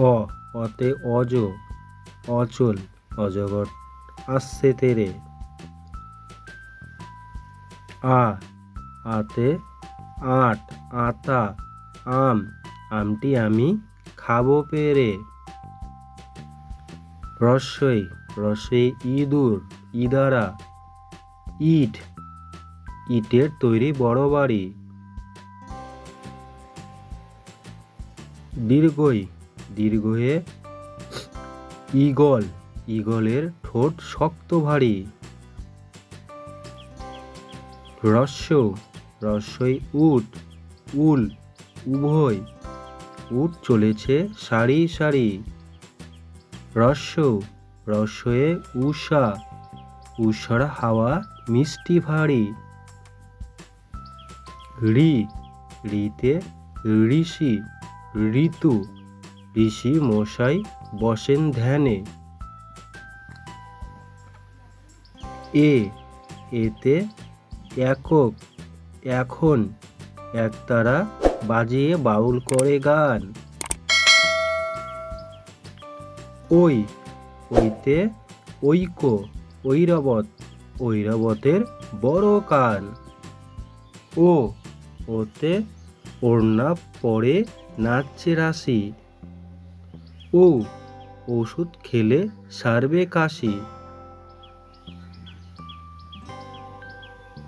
অ, অতে অজ, অচল, অজগর, আসছে তেরে। আ, আতে আট, আতা, আম, আমটি আমি খাব পেরে। রস্যই রস্যই ইঁদুর, ইদারা, ইট, ইটের তৈরি বড় বাড়ি। দীর্ঘই দীর্ঘয়ে ঈগল, ঈগলের ঠোঁট শক্ত ভারী। রস্য রস্যই উট, উল, উভয়। উট চলেছে সারি সারি। রস্য রস্যয়ে উষা, উষার হাওয়া মিষ্টি ভারী। ঋ ঋতে ঋষি, ঋতু। ঋষি মশাই বসেন ধ্যানে। এ, এতে একক, এখন একতারা বাজিয়ে বাউল করে গান। ওই, ওইতে ঐক্য ঐরাবত ঐরাবতের বড় কান। ও, ওতে ওড়না পরে নাচছে রাশি ও ওষুধ খেলে সারবে কাশি।